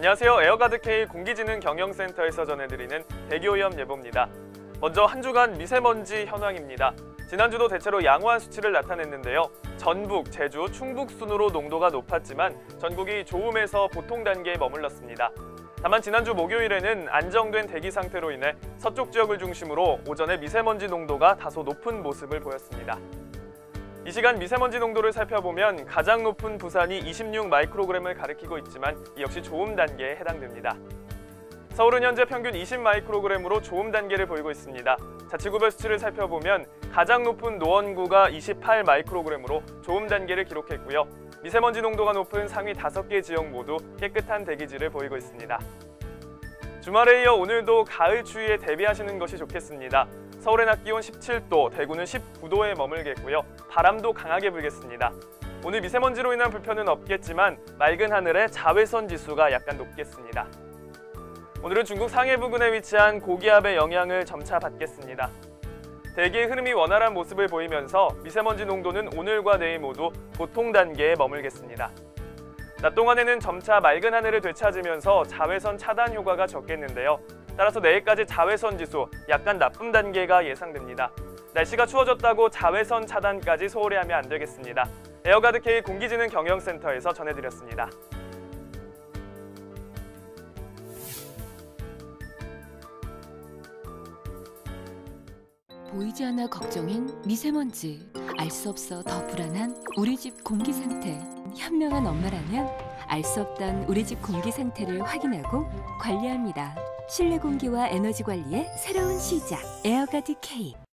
안녕하세요. 에어가드 K 공기지능 경영센터에서 전해드리는 대기오염 예보입니다. 먼저 한 주간 미세먼지 현황입니다. 지난주도 대체로 양호한 수치를 나타냈는데요. 전북, 제주, 충북 순으로 농도가 높았지만 전국이 좋음에서 보통 단계에 머물렀습니다. 다만 지난주 목요일에는 안정된 대기 상태로 인해 서쪽 지역을 중심으로 오전에 미세먼지 농도가 다소 높은 모습을 보였습니다. 이 시간 미세먼지 농도를 살펴보면 가장 높은 부산이 26 마이크로그램을 가리키고 있지만 이 역시 좋음 단계에 해당됩니다. 서울은 현재 평균 20 마이크로그램으로 좋음 단계를 보이고 있습니다. 자치구별 수치를 살펴보면 가장 높은 노원구가 28 마이크로그램으로 좋음 단계를 기록했고요. 미세먼지 농도가 높은 상위 5개 지역 모두 깨끗한 대기질을 보이고 있습니다. 주말에 이어 오늘도 가을 추위에 대비하시는 것이 좋겠습니다. 서울의 낮 기온 17도, 대구는 19도에 머물겠고요. 바람도 강하게 불겠습니다. 오늘 미세먼지로 인한 불편은 없겠지만 맑은 하늘에 자외선 지수가 약간 높겠습니다. 오늘은 중국 상해 부근에 위치한 고기압의 영향을 점차 받겠습니다. 대기의 흐름이 원활한 모습을 보이면서 미세먼지 농도는 오늘과 내일 모두 보통 단계에 머물겠습니다. 낮 동안에는 점차 맑은 하늘을 되찾으면서 자외선 차단 효과가 적겠는데요. 따라서 내일까지 자외선 지수 약간 나쁨 단계가 예상됩니다. 날씨가 추워졌다고 자외선 차단까지 소홀히 하면 안 되겠습니다. 에어가드 K 공기지능 경영센터에서 전해드렸습니다. 보이지 않아 걱정인 미세먼지 알 수 없어 더 불안한 우리 집 공기 상태 현명한 엄마라면 알 수 없던 우리 집 공기 상태를 확인하고 관리합니다 실내 공기와 에너지 관리의 새로운 시작 에어가드 K